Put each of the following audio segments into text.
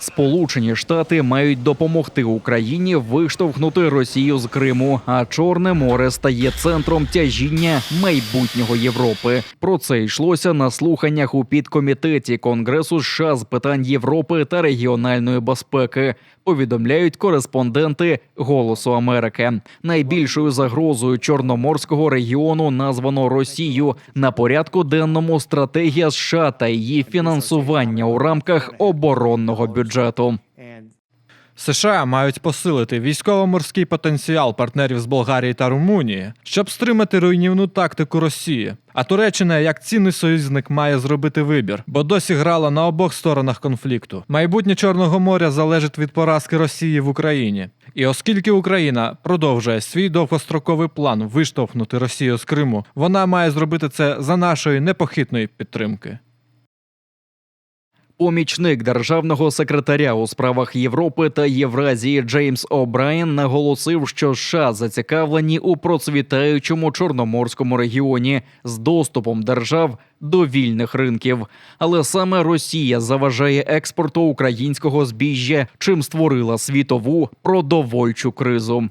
Сполучені Штати мають допомогти Україні виштовхнути Росію з Криму, а Чорне море стає центром тяжіння майбутнього Європи. Про це йшлося на слуханнях у підкомітеті Конгресу США з питань Європи та регіональної безпеки. Повідомляють кореспонденти Голосу Америки. Найбільшою загрозою чорноморського регіону названо Росію на порядку денному стратегія США та її фінансування у рамках оборонного бюджету. США мають посилити військово-морський потенціал партнерів з Болгарії та Румунії, щоб стримати руйнівну тактику Росії. А Туреччина, як цінний союзник, має зробити вибір, бо досі грала на обох сторонах конфлікту. Майбутнє Чорного моря залежить від поразки Росії в Україні. І оскільки Україна продовжує свій довгостроковий план виштовхнути Росію з Криму, вона має зробити це за нашої непохитної підтримки. Помічник державного секретаря у справах Європи та Євразії Джеймс О'Брайен наголосив, що США зацікавлені у процвітаючому чорноморському регіоні з доступом держав до вільних ринків. Але саме Росія заважає експорту українського збіжжя, чим створила світову продовольчу кризу.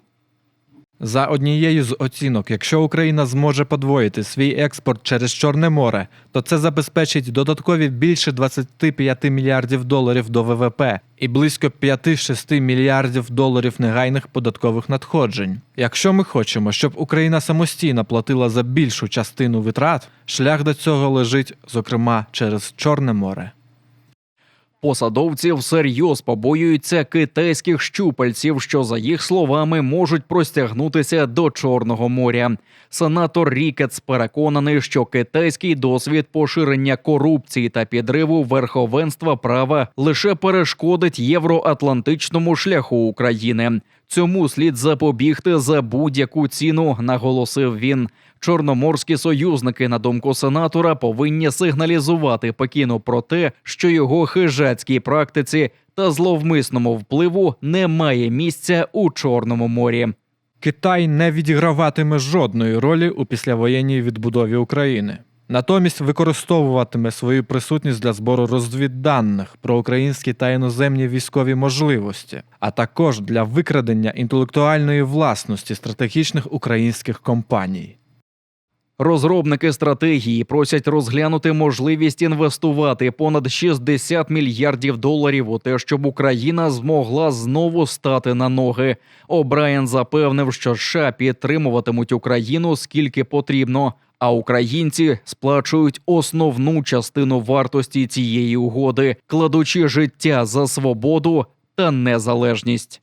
За однією з оцінок, якщо Україна зможе подвоїти свій експорт через Чорне море, то це забезпечить додаткові більше 25 мільярдів доларів до ВВП і близько 5-6 мільярдів доларів негайних податкових надходжень. Якщо ми хочемо, щоб Україна самостійно платила за більшу частину витрат, шлях до цього лежить, зокрема, через Чорне море. Посадовці всерйоз побоюються китайських щупальців, що за їх словами можуть простягнутися до Чорного моря. Сенатор Рікетс переконаний, що китайський досвід поширення корупції та підриву верховенства права лише перешкодить євроатлантичному шляху України. Цьому слід запобігти за будь-яку ціну, наголосив він. Чорноморські союзники, на думку сенатора, повинні сигналізувати Пекіну про те, що його хижацькій практиці та зловмисному впливу немає місця у Чорному морі. Китай не відіграватиме жодної ролі у післявоєнній відбудові України. Натомість використовуватиме свою присутність для збору розвідданих про українські та іноземні військові можливості, а також для викрадення інтелектуальної власності стратегічних українських компаній. Розробники стратегії просять розглянути можливість інвестувати понад 60 мільярдів доларів у те, щоб Україна змогла знову стати на ноги. О'Брайен запевнив, що США підтримуватимуть Україну скільки потрібно. А українці сплачують основну частину вартості цієї угоди, кладучи життя за свободу та незалежність.